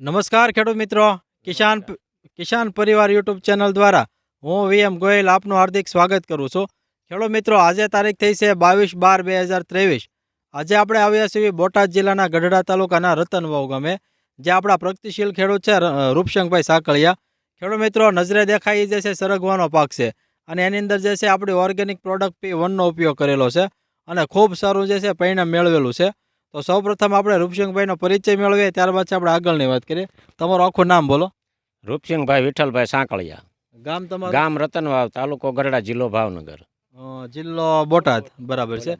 નમસ્કાર ખેડૂત મિત્રો. કિસાન કિસાન પરિવાર યુટ્યુબ ચેનલ દ્વારા હું વીએમ ગોયલ આપનું હાર્દિક સ્વાગત કરું છું. ખેડૂત મિત્રો, આજે તારીખ થઈ છે બાવીસ બાર બે હજાર ત્રેવીસ. આજે આપણે આવ્યા છીએ બોટાદ જિલ્લાના ગઢડા તાલુકાના રતનવાવ ગામે જે આપણા પ્રગતિશીલ ખેડૂત છે રૂપશંકભાઈ સાકળિયા. ખેડૂત મિત્રો, નજરે દેખાઈ જે છે સરગવાનો પાક છે અને એની અંદર જે છે આપણી ઓર્ગેનિક પ્રોડક્ટ પી વનનો ઉપયોગ કરેલો છે અને ખૂબ સારું જે છે પરિણામ મેળવેલું છે. તો સૌપ્રથમ આપણે રૂપસિંહભાઈનો પરિચય મેળવીએ ત્યારબાદ આપણે આગળની વાત કરીએ. તમારું આખું નામ બોલો. રૂપસિંહભાઈ વિઠ્ઠલભાઈ સાંકળિયા. ગામ તમારું? ગામ રતનવાવ તાલુકો ગરડા જિલ્લો ભાવનગર. જિલ્લો બોટાદ બરાબર છે.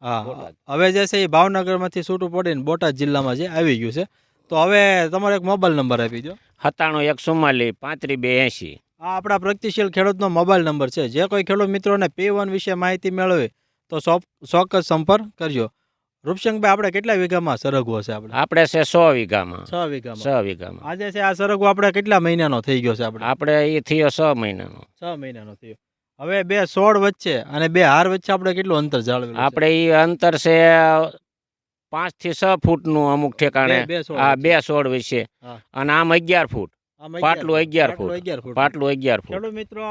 હા. હવે જે છે એ ભાવનગરમાંથી છૂટું પડીને બોટાદ જિલ્લામાં જે આવી ગયું છે. તો હવે તમારો એક મોબાઈલ નંબર આપી દો. સત્તાણું એક ચુમ્માલીસ પાંત્રીસ બે એંશી. આ આપણા પ્રગતિશીલ ખેડૂતનો મોબાઈલ નંબર છે. જે કોઈ ખેડૂત મિત્રોને પી વન વિશે માહિતી મેળવે તો ચોક- ચોક્કસ સંપર્ક કરજો. રૂપસિંહભાઈ આપણે કેટલા વીઘામાં સરગવો છે આપણે? આપણે છે સો વીઘામાં. છ વીઘામાં. છ વીઘામાં. આજે છે આ સરગવો આપણે કેટલા મહિનાનો થઈ ગયો છે આપણે? આપણે એ થયો છ મહિનાનો. છ મહિનાનો થયો. હવે બે સોળ વચ્ચે અને બે હાર વચ્ચે આપણે કેટલું અંતર જાળવેલું છે? આપણે એ અંતર છે પાંચથી છ ફૂટનું અમુક ઠેકાણે. આ બે સોળ વચ્ચે. અને આમ અગિયાર ફૂટ. પાટલું અગિયાર ફૂટ. પાટલું અગિયાર ફૂટ. મિત્રો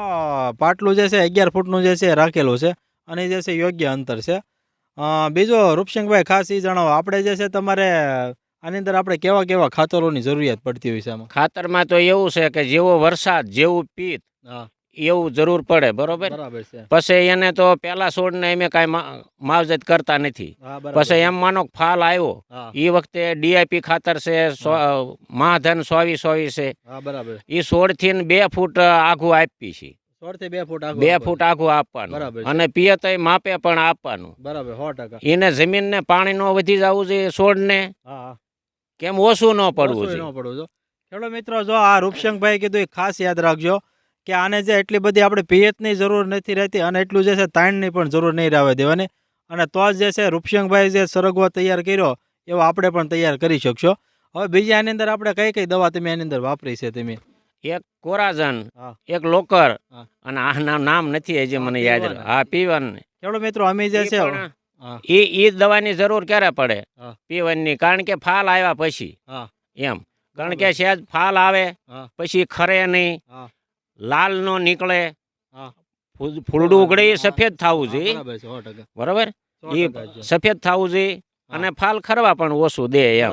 પાટલું જે છે અગિયાર ફૂટનું જે છે રાખેલું છે. અને જે છે યોગ્ય અંતર છે. બીજો રૂપસિંહભાઈ ખાસ એ જણાવો. આપણે જે છે તમારે આની અંદર આપણે કેવા કેવા ખાતરોની જરૂરિયાત પડતી હોય છે આમાં? ખાતરમાં તો એવું છે કે જેવો વરસાદ જેવું પિત્ત હા. એવું જરૂર પડે બરોબર? બરાબર છે. પછી એને તો પેલા છોડને ને કાંઈ માવજત કરતા નથી. પછી એમ માનો ફાલ આવ્યો. એ વખતે ડીઆઈપી ખાતર છે મહાધન સોવી સોવી છે. બરાબર. એ છોડથી બે ફૂટ આઘું આપી છે. બે ફૂટ આખું આપવાનું. અને પિયત માપે પણ આપવાનું. બરાબર સો ટકા. એને જમીનને પાણી નો વધી જવું જોઈએ છોડને. હા હા. કેમ ઓછું ન પડવું ન પડવું જો. ખેડૂત મિત્રો જો આ રૂપશંકભાઈ કીધું એ ખાસ યાદ રાખજો કે આને જે એટલી બધી આપણે પિયતની જરૂર નથી રહેતી અને એટલું જે છે તાણની પણ જરૂર નહીં રહેવા દેવાની. અને તો જ જે છે રૂપશંકભાઈ જે સરગવો તૈયાર કર્યો એવો આપણે પણ તૈયાર કરી શકશો. હવે બીજી આની અંદર આપણે કઈ કઈ દવા તમે આની અંદર વાપરી છે તમે? એક કોરાજન એક લોકર અને આ નામ નથી હજી મને યાદ P1. હા પીવન. કેવડો મિત્રો અમે જે છે એ એ દવાની જરૂર ક્યારે પડે? પીવનની કારણ કે ફાલ આવ્યા પછી. એમ. કારણ કે સહેજ ફાલ આવે પછી ખરે નહીં લાલ નો નીકળે. ફૂલડું ઉગડે એ સફેદ થવું જોઈએ. બરાબર એ સફેદ થવું જોઈએ અને ફાલ ખરવા પણ ઓછું દે એમ.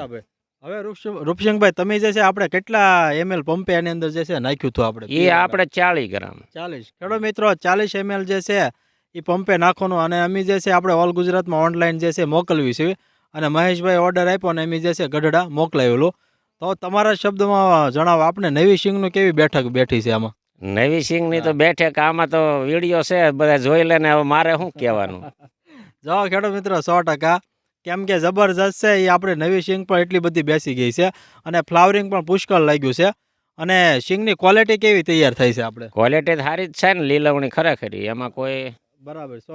હવે રૂપસિંહ- રૂપસિંહભાઈ તમે જે છે આપણે કેટલા એમએલ પંપે એની અંદર જે છે નાખ્યું હતું આપણે? એ આપણે ચાલીસ ગ્રામ. ચાલીસ. ખેડો મિત્રો ચાલીસ એમએલ જે છે એ પંપે નાખવાનું અને અમે જે છે આપણે ઓલ ગુજરાતમાં ઓનલાઈન જે છે મોકલવી છે. અને મહેશભાઈ ઓર્ડર આપ્યો અને અમે જે છે ગઢડા મોકલાવેલું તો તમારા શબ્દમાં જણાવો આપણે નવી સિંગનું કેવી બેઠક બેઠી છે આમાં? નવી સિંગની તો બેઠક આમાં તો વીડિયો છે બધા જોઈ લે ને હવે મારે શું કહેવાનું? જો ખેડો મિત્રો સો ટકા. કેમ કે જબરજસ્ત છે એ આપણે નવી સિંગ પણ એટલી બધી બેસી ગઈ છે અને ફ્લાવરિંગ પણ પુષ્કળ લાગ્યું છે અને સિંગની ક્વોલિટી કેવી તૈયાર થઈ છે આપણે? ક્વોલિટી સારી જ છે ને લીલવણી ખરેખર એમાં કોઈ બરાબર સો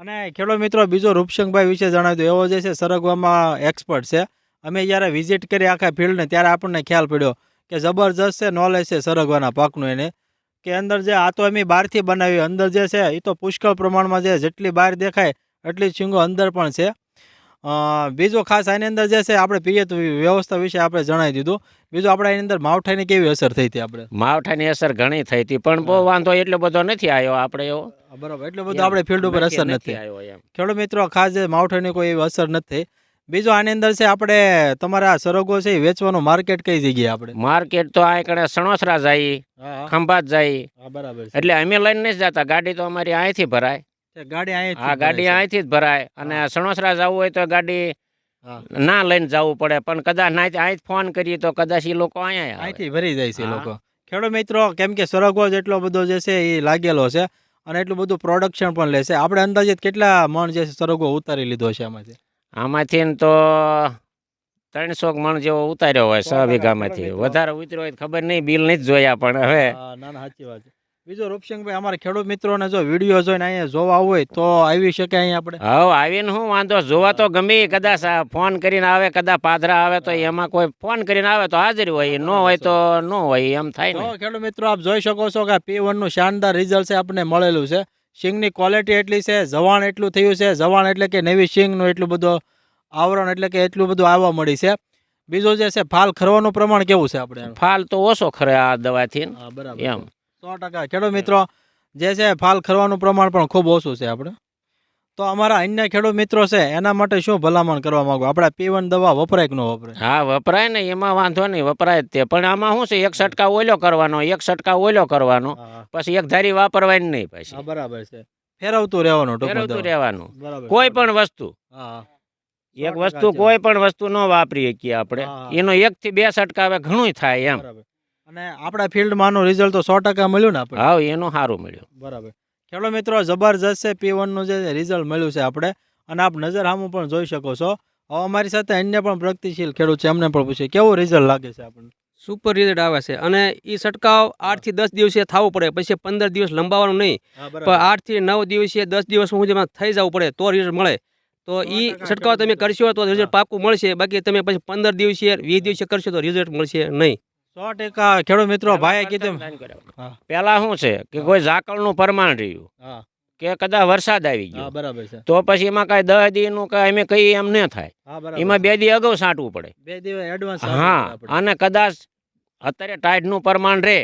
અને ખેડૂત મિત્રો બીજો રૂપસંગભાઈ વિશે જણાવી દો એવો જે છે સરગવામાં એક્સપર્ટ છે. અમે જ્યારે વિઝિટ કરી આખા ફિલ્ડને ત્યારે આપણને ખ્યાલ પડ્યો કે જબરજસ્ત છે નોલેજ છે સરગવાના પાકનું એને. કે અંદર જે આ તો એમની બહારથી બનાવી અંદર જે છે એ તો પુષ્કળ પ્રમાણમાં જે જેટલી બહાર દેખાય એટલી જ શીંગો અંદર પણ છે. બીજો ખાસ આની અંદર જે છે આપણે પિયત વ્યવસ્થા વિશે આપણે જણાવી દીધું. બીજું આપણે એની અંદર માવઠાની કેવી અસર થઈ હતી આપણે? માવઠાની અસર ઘણી થઈ હતી પણ બહુ. વાંધો એટલો બધો નથી આવ્યો આપણે એવો. બરાબર. એટલો બધો આપણે ફિલ્ડ ઉપર અસર નથી આવ્યો એમ. ખેડૂત મિત્રો ખાસ માવઠાની કોઈ એવી અસર નથી બીજો આની અંદર છે આપણે તમારા સરગો છે વેચવાનો વેચવાનું માર્કેટ કઈ જગ્યાએ આપણે? માર્કેટ તો આ કણે સણોસરા જાય ખંભાત જાય. બરાબર એટલે અમે લઈને નથી જતા ગાડી તો અમારી અહીંથી ભરાય. ગાડી અહીંથી જ ગાડી ભરાય અહીંથી જ ભરાય. અને સણોસરા જવું હોય તો ગાડી ના લઈને જવું પડે. પણ કદાચ ના અહીં ફોન કરીએ તો કદાચ એ લોકો અહીંયા. અહીંથી ભરી જાય છે લોકો. ખેડૂત મિત્રો કેમ કે સરગવો જેટલો બધો જે છે એ લાગેલો છે અને એટલું બધું પ્રોડક્શન પણ લેશે આપણે અંદાજે કેટલા મણ જે છે સરગવો ઉતારી લીધો છે આમાંથી? આમાંથી તો ત્રણસો મણ જેવો ઉતાર્યો હોય સો છ વીઘામાંથી. વધારે ઉતર્યો હોય ખબર નહીં બિલ નથી જોયા પણ હવે. ના ના સાચી વાત છે. બીજો રૂપસિંહભાઈ અમારા ખેડૂત મિત્રોને જો વીડિયો જોઈને અહીંયા જોવા હોય તો આવી શકે અહીંયા આપણે. હવે આવીને હું વાંધો જોવા તો ગમે કદાચ ફોન કરીને આવે કદાચ પાદરા આવે તો એમાં કોઈ ફોન કરીને આવે તો હાજર હોય. ન હોય તો ન હોય એમ થાય ને. ખેડૂત મિત્રો આપ જોઈ શકો છો કે પી વનનું શાનદાર રિઝલ્ટ છે આપણને મળેલું છે. સિંગની ક્વોલિટી એટલી છે જવાણ એટલું થયું છે જવાણ એટલે કે નવી સિંગનું એટલું બધું આવરણ એટલે કે એટલું બધું આવવા મળી છે. બીજું જે છે ફાલ ખરવાનું પ્રમાણ કેવું છે આપણે? ફાલ તો ઓછો ખરે આ દવાથી બરાબર. એમ. સો ટકા. ખેડૂત મિત્રો જે છે ફાલ ખરવાનું પ્રમાણ પણ ખૂબ ઓછું છે આપણે. તો અમારા અન્ય ખેડૂત મિત્રો છે એના માટે શું ભલામણ કરવા માંગો? આપણે પીવન દવા વપરાય કે ન વપરાય? હા વપરાય ને એમાં વાંધો નહીં વપરાય તે. પણ આમાં શું છે એક સટકા ઓલો કરવાનો એક સટકા ઓલો કરવાનો. પછી એક ધારી વાપરવાની નહીં પછી. બરાબર છે. ફેરવતું રહેવાનું ફેરવતું રહેવાનું. કોઈ પણ વસ્તુ. એક વસ્તુ કોઈ પણ વસ્તુ ન વાપરી શકીએ આપણે. એનો એક થી બે સટકા હવે ઘણું થાય એમ. બરાબર. અને આપણા ફિલ્ડમાંનો રિઝલ્ટ તો સો ટકા મળ્યું ને આપણે? હા એનું સારું મળ્યું. બરાબર. ખેડૂત મિત્રો જબરજસ્ત છે પી વનનું જે રિઝલ્ટ મળ્યું છે આપણે. અને આપ નજર સામું પણ જોઈ શકો છો. હવે અમારી સાથે અન્ય પણ પ્રગતિશીલ ખેડૂત છે એમને પણ પૂછીએ. કેવું રિઝલ્ટ લાગે છે આપણને? સુપર રિઝલ્ટ આવે છે. અને એ છંટકાવ આઠથી દસ દિવસે થવું પડે. પછી પંદર દિવસ લંબાવવાનું નહીં. પણ આઠથી નવ દિવસે દસ દિવસ સુધીમાં થઈ જવું પડે તો રિઝલ્ટ મળે. તો એ ટકા છંટકાવ તમે કરશો તો રિઝલ્ટ પાકું મળશે. બાકી તમે પછી પંદર દિવસે વીસ દિવસે કરશો તો રિઝલ્ટ મળશે નહીં. સો ટકા. ખેડૂત મિત્રો ભાઈ કીધું પેલા શું છે કે કોઈ ઝાકળનું પ્રમાણ રહ્યું કે કદાચ વરસાદ આવી ગયો. બરાબર છે. તો પછી એમાં કાંઈ દહ દી નું કઈ અમે કહીએ એમ ન થાય. એમાં બે દી અગાઉ સાંટવું પડે. બે દી એડવાન્સ હા અને કદાચ અત્યારે ટાઈડનું પ્રમાણ રહે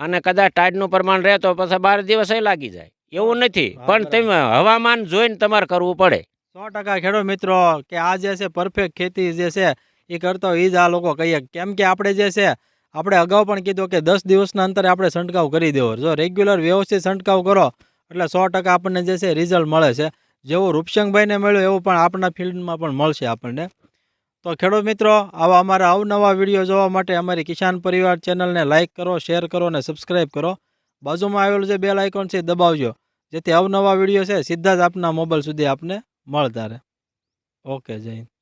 અને કદાચ ટાઈડનું પ્રમાણ રહે તો પછી બાર દિવસે લાગી જાય. એવું નથી. પણ તમે હવામાન જોઈને તમારે કરવું પડે. સો ટકા ખેડૂત મિત્રો કે આ જે છે પરફેક્ટ ખેતી જે છે એ કરતા હોય એ જ આ લોકો કહીએ. કેમ કે આપણે જે છે આપણે અગાઉ પણ કીધું કે દસ દિવસના અંતરે આપણે છંટકાવ કરી દેવો. જો રેગ્યુલર વ્યવસ્થિત છંટકાવ કરો, એટલે સો ટકા આપણને જે છે રિઝલ્ટ મળે છે. જેવો રૂપસંગભાઈને મળ્યો, એવું પણ આપણા ફિલ્ડમાં પણ મળશે આપણને. તો ખેડૂત મિત્રો, આવા અમારા અવનવા વીડિયો જોવા માટે અમારી કિસાન પરિવાર ચેનલને લાઇક કરો શેર કરો અને સબસ્ક્રાઈબ કરો. બાજુમાં આવેલું જે બેલ આઇકોન છે દબાવજો. જેથી અવનવા વીડિયો છે સીધા જ આપના મોબાઈલ સુધી આપને મળતા રહે. ઓકે, જય